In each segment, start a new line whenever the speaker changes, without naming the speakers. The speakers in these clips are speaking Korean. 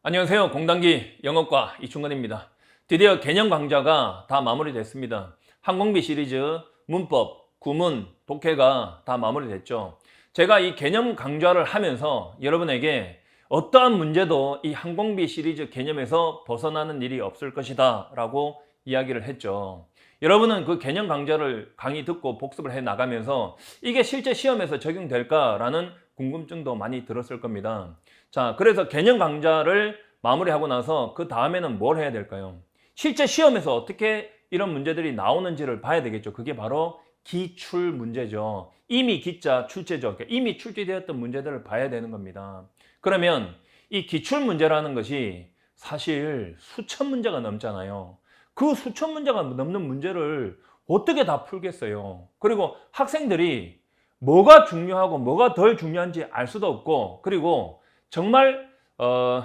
안녕하세요. 공단기 영어과 이충건입니다. 드디어 개념 강좌가 다 마무리됐습니다. 항공비 시리즈, 문법, 구문, 독해가 다 마무리됐죠. 제가 이 개념 강좌를 하면서 여러분에게 어떠한 문제도 이 항공비 시리즈 개념에서 벗어나는 일이 없을 것이다 라고 이야기를 했죠. 여러분은 그 개념 강좌를 강의 듣고 복습을 해 나가면서 이게 실제 시험에서 적용될까라는 궁금증도 많이 들었을 겁니다. 자, 그래서 개념 강좌를 마무리하고 나서 그 다음에는 뭘 해야 될까요? 실제 시험에서 어떻게 이런 문제들이 나오는지를 봐야 되겠죠. 그게 바로 기출 문제죠. 이미 기자 출제죠. 그러니까 이미 출제되었던 문제들을 봐야 되는 겁니다. 그러면 이 기출 문제라는 것이 사실 수천 문제가 넘잖아요. 그 수천 문제가 넘는 문제를 어떻게 다 풀겠어요? 그리고 학생들이 뭐가 중요하고 뭐가 덜 중요한지 알 수도 없고 그리고 정말 어,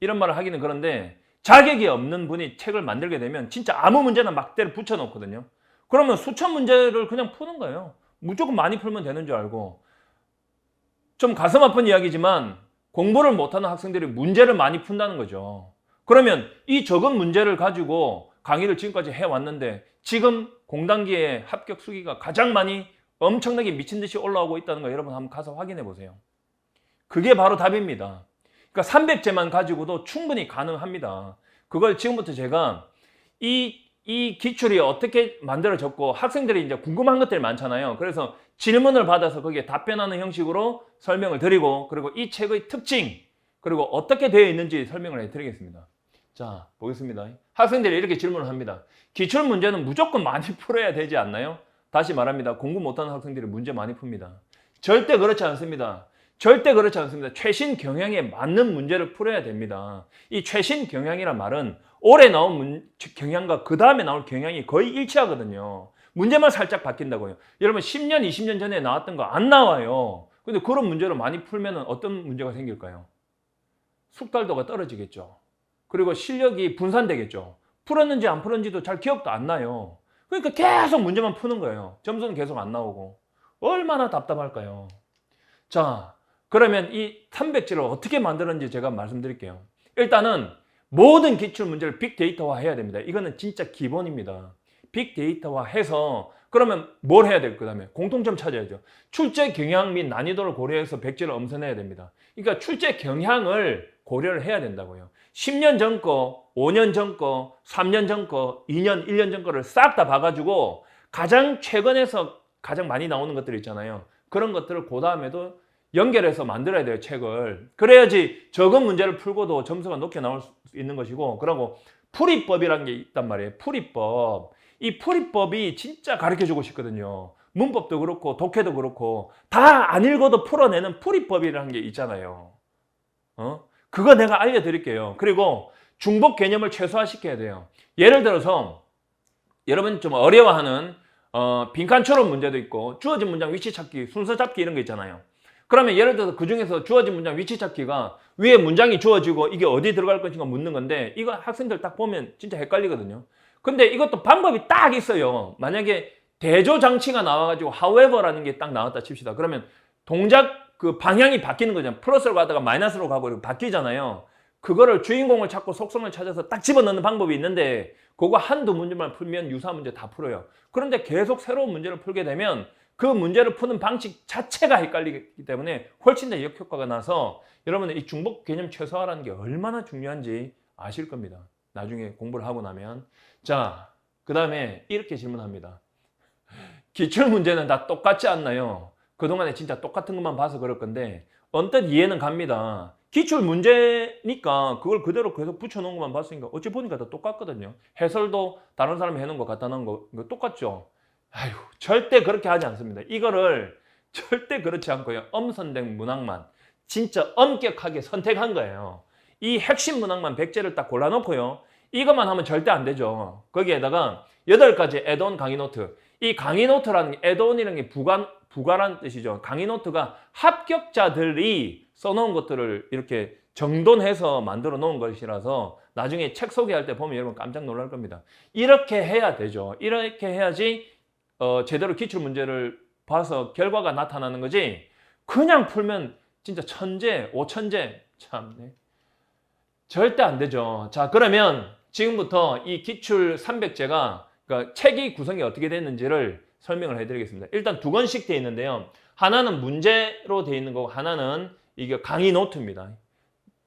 이런 말을 하기는 그런데 자격이 없는 분이 책을 만들게 되면 진짜 아무 문제나 막대를 붙여놓거든요. 그러면 수천 문제를 그냥 푸는 거예요. 무조건 많이 풀면 되는 줄 알고 좀 가슴 아픈 이야기지만 공부를 못하는 학생들이 문제를 많이 푼다는 거죠. 그러면 이 적은 문제를 가지고 강의를 지금까지 해왔는데 지금 공단기의 합격 수기가 가장 많이 엄청나게 미친 듯이 올라오고 있다는 거 여러분 한번 가서 확인해 보세요. 그게 바로 답입니다. 그러니까 300제만 가지고도 충분히 가능합니다. 그걸 지금부터 제가 이, 이 기출이 어떻게 만들어졌고 학생들이 이제 궁금한 것들이 많잖아요. 그래서 질문을 받아서 거기에 답변하는 형식으로 설명을 드리고 그리고 이 책의 특징 그리고 어떻게 되어 있는지 설명을 해드리겠습니다. 자, 보겠습니다. 학생들이 이렇게 질문을 합니다. 기출 문제는 무조건 많이 풀어야 되지 않나요? 다시 말합니다. 공부 못하는 학생들이 문제 많이 풉니다. 절대 그렇지 않습니다. 절대 그렇지 않습니다. 최신 경향에 맞는 문제를 풀어야 됩니다. 이 최신 경향이란 말은 올해 나온 문, 경향과 그 다음에 나올 경향이 거의 일치하거든요. 문제만 살짝 바뀐다고요. 여러분 10년, 20년 전에 나왔던 거 안 나와요. 근데 그런 문제를 많이 풀면 어떤 문제가 생길까요? 숙달도가 떨어지겠죠. 그리고 실력이 분산되겠죠. 풀었는지 안 풀었는지도 잘 기억도 안 나요. 그러니까 계속 문제만 푸는 거예요. 점수는 계속 안 나오고. 얼마나 답답할까요? 자, 그러면 이 300지를 어떻게 만드는지 제가 말씀드릴게요. 일단은 모든 기출 문제를 빅데이터화 해야 됩니다. 이거는 진짜 기본입니다. 빅데이터화 해서 그러면 뭘 해야 될 거다음에 공통점 찾아야죠. 출제 경향 및 난이도를 고려해서 백지를 엄선해야 됩니다. 그러니까 출제 경향을 고려를 해야 된다고요. 10년 전 거, 5년 전 거, 3년 전 거, 2년, 1년 전 거를 싹 다 봐가지고 가장 최근에서 가장 많이 나오는 것들 있잖아요. 그런 것들을 그 다음에도 연결해서 만들어야 돼요, 책을. 그래야지 적은 문제를 풀고도 점수가 높게 나올 수 있는 것이고, 그리고 풀이법이라는 게 있단 말이에요. 풀이법. 이 풀이법이 진짜 가르쳐 주고 싶거든요. 문법도 그렇고, 독해도 그렇고, 다 안 읽어도 풀어내는 풀이법이라는 게 있잖아요. 어? 그거 내가 알려드릴게요. 그리고 중복 개념을 최소화시켜야 돼요. 예를 들어서, 여러분 좀 어려워하는, 어, 빈칸처럼 문제도 있고, 주어진 문장 위치 찾기, 순서 잡기 이런 거 있잖아요. 그러면 예를 들어서 그 중에서 주어진 문장 위치 찾기가 위에 문장이 주어지고 이게 어디 들어갈 것인가 묻는 건데 이거 학생들 딱 보면 진짜 헷갈리거든요. 근데 이것도 방법이 딱 있어요. 만약에 대조 장치가 나와가지고 however라는 게 딱 나왔다 칩시다. 그러면 동작 그 방향이 바뀌는 거잖아요. 플러스로 가다가 마이너스로 가고 바뀌잖아요. 그거를 주인공을 찾고 속성을 찾아서 딱 집어넣는 방법이 있는데 그거 한두 문제만 풀면 유사 문제 다 풀어요. 그런데 계속 새로운 문제를 풀게 되면 그 문제를 푸는 방식 자체가 헷갈리기 때문에 훨씬 더 역효과가 나서 여러분은 이 중복 개념 최소화라는 게 얼마나 중요한지 아실 겁니다. 나중에 공부를 하고 나면. 자, 그 다음에 이렇게 질문합니다. 기출 문제는 다 똑같지 않나요? 그동안에 진짜 똑같은 것만 봐서 그럴 건데 언뜻 이해는 갑니다. 기출 문제니까 그걸 그대로 계속 붙여놓은 것만 봤으니까 어찌 보니까 다 똑같거든요. 해설도 다른 사람이 해놓은 거 갖다 놓은 거 똑같죠? 아유, 절대 그렇게 하지 않습니다. 이거를 절대 그렇지 않고요. 엄선된 문항만 진짜 엄격하게 선택한 거예요. 이 핵심 문항만 100제를 딱 골라놓고요. 이것만 하면 절대 안 되죠. 거기에다가 8가지 애드온 강의 노트. 이 강의 노트라는 게 애드온이라는 게 부관, 부가란 뜻이죠. 강의 노트가 합격자들이 써놓은 것들을 이렇게 정돈해서 만들어 놓은 것이라서 나중에 책 소개할 때 보면 여러분 깜짝 놀랄 겁니다. 이렇게 해야 되죠. 이렇게 해야지 어, 제대로 기출 문제를 봐서 결과가 나타나는 거지. 그냥 풀면 진짜 천재, 오천재 참네. 절대 안 되죠. 자, 그러면 지금부터 이 기출 300제가 그러니까 책의 구성이 어떻게 됐는지를 설명을 해드리겠습니다. 일단 두 권씩 되어 있는데요. 하나는 문제로 되어 있는 거고 하나는 이게 강의 노트입니다.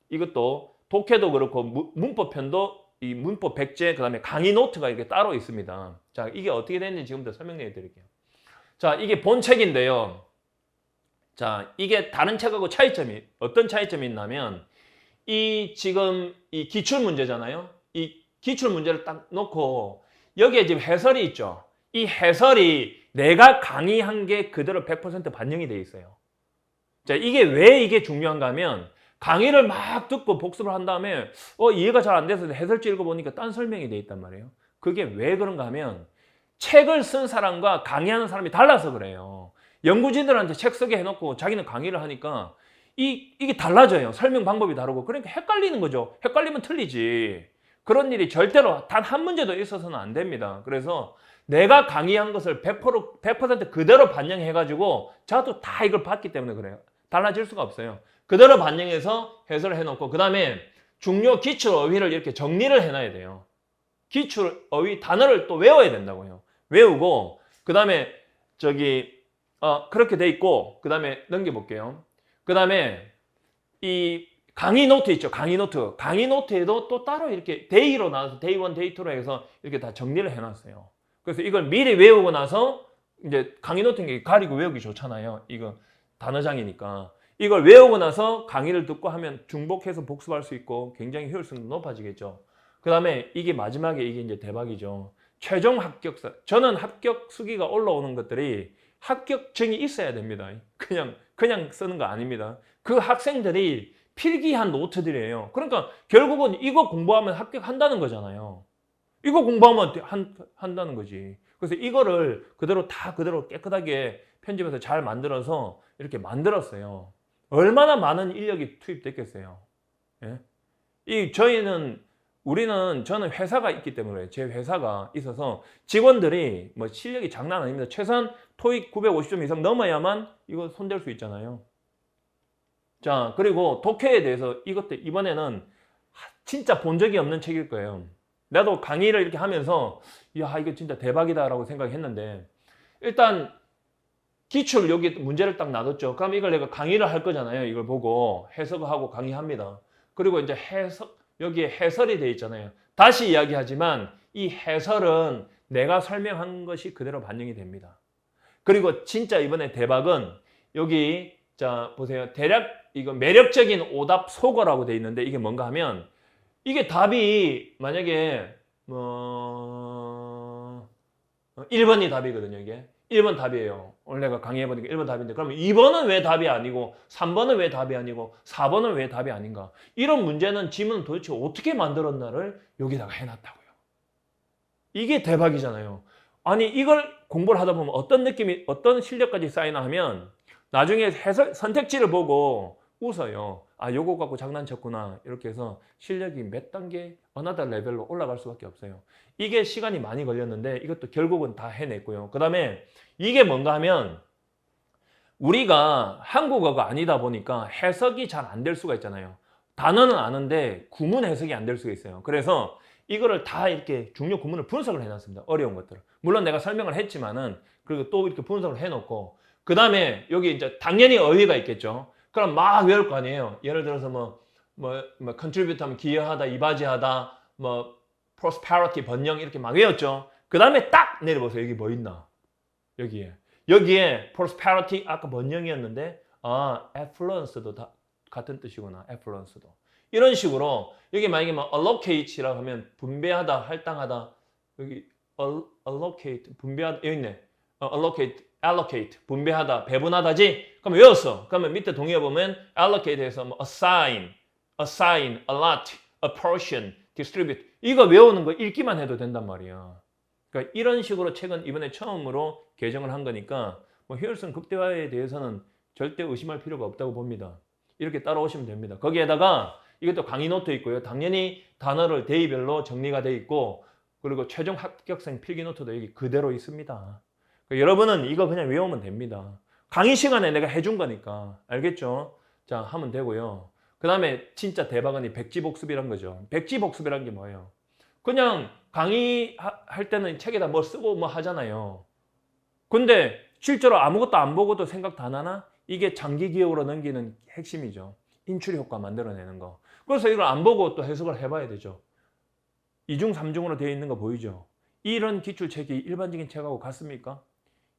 이것도 독해도 그렇고 무- 문법편도 이 문법 백제 그다음에 강의 노트가 이렇게 따로 있습니다. 자, 이게 어떻게 됐는지 지금부터 설명해 드릴게요. 자, 이게 본 책인데요. 자, 이게 다른 책하고 차이점이 어떤 차이점이 있냐면 이 지금 이 기출 문제잖아요. 이 기출 문제를 딱 놓고 여기에 지금 해설이 있죠. 이 해설이 내가 강의한 게 그대로 100% 반영이 돼 있어요. 자, 이게 왜 이게 중요한가 하면 강의를 막 듣고 복습을 한 다음에 어 이해가 잘 안 돼서 해설지 읽어보니까 딴 설명이 돼 있단 말이에요. 그게 왜 그런가 하면 책을 쓴 사람과 강의하는 사람이 달라서 그래요. 연구진들한테 책 쓰게 해놓고 자기는 강의를 하니까 이, 이게 달라져요. 설명 방법이 다르고. 그러니까 헷갈리는 거죠. 헷갈리면 틀리지. 그런 일이 절대로 단 한 문제도 있어서는 안 됩니다. 그래서 내가 강의한 것을 100%, 100% 그대로 반영해가지고 저도 다 이걸 봤기 때문에 그래요. 달라질 수가 없어요. 그대로 반영해서 해설을 해놓고 그 다음에 중요 기출 어휘를 이렇게 정리를 해놔야 돼요. 기출 어휘 단어를 또 외워야 된다고요. 외우고 그 다음에 저기 어, 그렇게 돼 있고 그 다음에 넘겨볼게요. 그 다음에 이 강의 노트 있죠. 강의 노트. 강의 노트에도 또 따로 이렇게 데이로 나눠서 데이 1, 데이 2로 해서 이렇게 다 정리를 해놨어요. 그래서 이걸 미리 외우고 나서 이제 강의 노트인 게 가리고 외우기 좋잖아요. 이거 단어장이니까. 이걸 외우고 나서 강의를 듣고 하면 중복해서 복습할 수 있고 굉장히 효율성도 높아지겠죠. 그 다음에 이게 마지막에 이게 이제 대박이죠. 최종 합격서. 저는 합격 수기가 올라오는 것들이 합격증이 있어야 됩니다. 그냥, 그냥 쓰는 거 아닙니다. 그 학생들이 필기한 노트들이에요. 그러니까 결국은 이거 공부하면 합격한다는 거잖아요. 이거 공부하면 한, 한다는 거지. 그래서 이거를 그대로 다 그대로 깨끗하게 편집해서 잘 만들어서 이렇게 만들었어요. 얼마나 많은 인력이 투입됐겠어요. 예? 이 저희는 우리는 저는 회사가 있기 때문에 제 회사가 있어서 직원들이 뭐 실력이 장난 아닙니다. 최소한 토익 950점 이상 넘어야만 이거 손댈 수 있잖아요. 자, 그리고 독해에 대해서 이것도 이번에는 진짜 본 적이 없는 책일 거예요. 나도 강의를 이렇게 하면서 야, 이거 진짜 대박이다라고 생각했는데 일단 기출 여기 문제를 딱 놔뒀죠. 그럼 이걸 내가 강의를 할 거잖아요. 이걸 보고 해석을 하고 강의합니다. 그리고 이제 해석 여기에 해설이 돼 있잖아요. 다시 이야기하지만 이 해설은 내가 설명한 것이 그대로 반영이 됩니다. 그리고 진짜 이번에 대박은 여기 자 보세요. 대략 이거 매력적인 오답 소거라고 돼 있는데 이게 뭔가 하면 이게 답이 만약에 뭐 1번이 답이거든요, 이게. 1번 답이에요. 내가 강의해보니까 1번 답인데, 그러면 2번은 왜 답이 아니고, 3번은 왜 답이 아니고, 4번은 왜 답이 아닌가? 이런 문제는 지문 도대체 어떻게 만들었나를 여기다가 해놨다고요. 이게 대박이잖아요. 아니, 이걸 공부를 하다 보면 어떤 느낌이, 어떤 실력까지 쌓이나 하면, 나중에 해설, 선택지를 보고 웃어요. 아, 요거 갖고 장난쳤구나. 이렇게 해서 실력이 몇 단계, 어나더 레벨로 올라갈 수밖에 없어요. 이게 시간이 많이 걸렸는데 이것도 결국은 다 해냈고요. 그 다음에 이게 뭔가 하면 우리가 한국어가 아니다 보니까 해석이 잘 안 될 수가 있잖아요. 단어는 아는데 구문 해석이 안 될 수가 있어요. 그래서 이거를 다 이렇게 중요 구문을 분석을 해놨습니다. 어려운 것들을. 물론 내가 설명을 했지만은 그리고 또 이렇게 분석을 해놓고 그 다음에 여기 이제 당연히 어휘가 있겠죠. 그럼 막 외울 거 아니에요. 예를 들어서 뭐, 뭐, 뭐, contribute 하면 기여하다, 이바지하다, 뭐, prosperity, 번영 이렇게 막 외웠죠. 그 다음에 딱 내려보세요. 여기 뭐 있나? 여기에. 여기에 prosperity, 아까 번영이었는데, 아, affluence도 다 같은 뜻이구나. affluence도. 이런 식으로, 여기 만약에 뭐 allocate라고 하면 분배하다, 할당하다, 여기 al- allocate, 분배하다, 여기 있네. 어, allocate, allocate, 분배하다, 배분하다지? 그럼 외웠어. 그러면 밑에 동의어 보면 allocate에서 뭐 assign, assign, allot, apportion, distribute 이거 외우는 거 읽기만 해도 된단 말이야. 그러니까 이런 식으로 책은 이번에 처음으로 개정을 한 거니까 뭐 효율성 극대화에 대해서는 절대 의심할 필요가 없다고 봅니다. 이렇게 따라오시면 됩니다. 거기에다가 이것도 강의 노트 있고요. 당연히 단어를 대의별로 정리가 돼 있고 그리고 최종 합격생 필기 노트도 여기 그대로 있습니다. 그러니까 여러분은 이거 그냥 외우면 됩니다. 강의 시간에 내가 해준 거니까 알겠죠? 자 하면 되고요. 그그 다음에 진짜 대박은 이 백지복습이란 거죠. 백지복습이란 게 뭐예요? 그냥 강의할 때는 책에다 뭐 쓰고 뭐 하잖아요. 근데 실제로 아무것도 안 보고도 생각 다 나나? 이게 장기 기억으로 넘기는 핵심이죠. 인출 효과 만들어내는 거. 그래서 이걸 안 보고 또 해석을 해봐야 되죠. 이중삼중으로 되어 있는 거 보이죠? 이런 기출책이 일반적인 책하고 같습니까?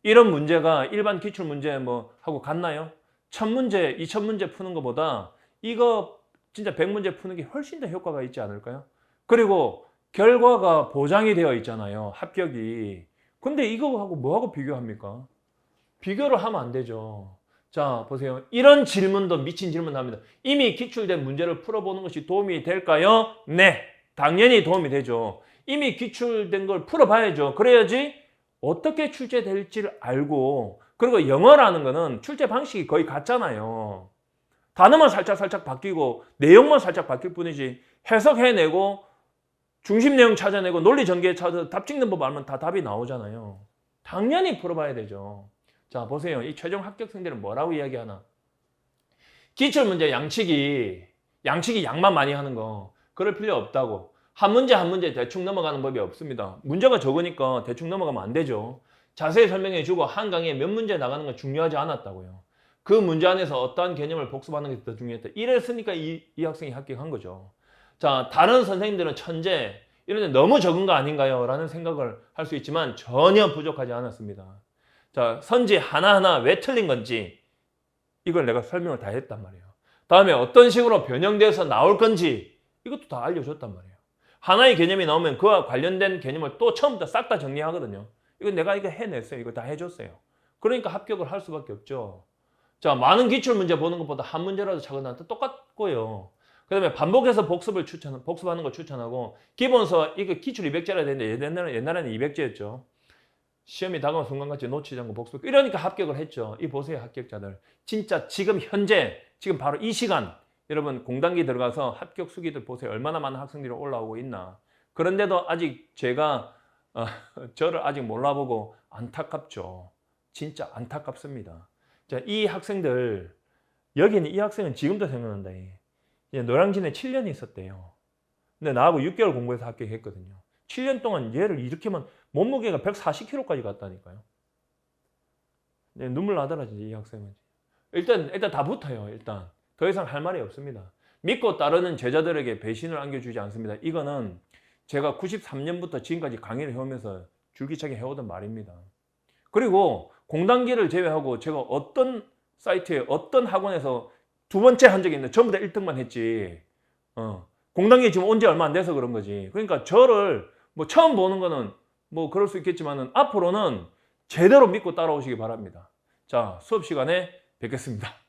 이런 문제가 일반 기출 문제 뭐 하고 같나요? 천 문제, 이천 문제 푸는 것보다 이거 진짜 백 문제 푸는 게 훨씬 더 효과가 있지 않을까요? 그리고 결과가 보장이 되어 있잖아요. 합격이. 근데 이거하고 뭐하고 비교합니까? 비교를 하면 안 되죠. 자, 보세요. 이런 질문도 미친 질문 합니다. 이미 기출된 문제를 풀어보는 것이 도움이 될까요? 네. 당연히 도움이 되죠. 이미 기출된 걸 풀어봐야죠. 그래야지 어떻게 출제될지를 알고, 그리고 영어라는 거는 출제 방식이 거의 같잖아요. 단어만 살짝 살짝 바뀌고, 내용만 살짝 바뀔 뿐이지, 해석해내고, 중심 내용 찾아내고, 논리 전개 찾아, 답 찍는 법 알면 다 답이 나오잖아요. 당연히 풀어봐야 되죠. 자, 보세요. 이 최종 합격생들은 뭐라고 이야기하나? 기출 문제 양치기, 양치기 양만 많이 하는 거, 그럴 필요 없다고. 한 문제 한 문제 대충 넘어가는 법이 없습니다. 문제가 적으니까 대충 넘어가면 안 되죠. 자세히 설명해 주고 한 강의에 몇 문제 나가는 건 중요하지 않았다고요. 그 문제 안에서 어떠한 개념을 복습하는 게 더 중요했다. 이랬으니까 이, 이 학생이 합격한 거죠. 자, 다른 선생님들은 천재, 이런 데 너무 적은 거 아닌가요? 라는 생각을 할 수 있지만 전혀 부족하지 않았습니다. 자, 선지 하나하나 왜 틀린 건지 이걸 내가 설명을 다 했단 말이에요. 다음에 어떤 식으로 변형돼서 나올 건지 이것도 다 알려줬단 말이에요. 하나의 개념이 나오면 그와 관련된 개념을 또 처음부터 싹 다 정리하거든요. 이거 내가 이거 해냈어요. 이거 다 해줬어요. 그러니까 합격을 할 수밖에 없죠. 자, 많은 기출 문제 보는 것보다 한 문제라도 작은 나한테 똑같고요. 그 다음에 반복해서 복습을 추천, 복습하는 걸 추천하고, 기본서, 이거 기출 200제라 되는데 옛날에는, 옛날에는 200제였죠. 시험이 다가온 순간같이 놓치지 않고 복습. 이러니까 합격을 했죠. 이 보세요, 합격자들. 진짜 지금 현재, 지금 바로 이 시간, 여러분 공단기 들어가서 합격 수기들 보세요. 얼마나 많은 학생들이 올라오고 있나. 그런데도 아직 제가 어, 저를 아직 몰라보고 안타깝죠. 진짜 안타깝습니다. 자, 이 학생들 여기는 이 학생은 지금도 생각난다. 이제 노량진에 7년이 있었대요. 근데 나하고 6개월 공부해서 합격했거든요. 7년 동안 얘를 이렇게만 몸무게가 140kg까지 갔다니까요. 네, 눈물 나더라 진짜 이 학생은. 일단 일단 다 붙어요. 일단 더 이상 할 말이 없습니다. 믿고 따르는 제자들에게 배신을 안겨주지 않습니다. 이거는 제가 93년부터 지금까지 강의를 해오면서 줄기차게 해오던 말입니다. 그리고 공단기를 제외하고 제가 어떤 사이트에 어떤 학원에서 두 번째 한 적이 있는데 전부 다 1등만 했지. 어. 공단기 지금 온 지 얼마 안 돼서 그런 거지. 그러니까 저를 뭐 처음 보는 거는 뭐 그럴 수 있겠지만은 앞으로는 제대로 믿고 따라오시기 바랍니다. 자, 수업 시간에 뵙겠습니다.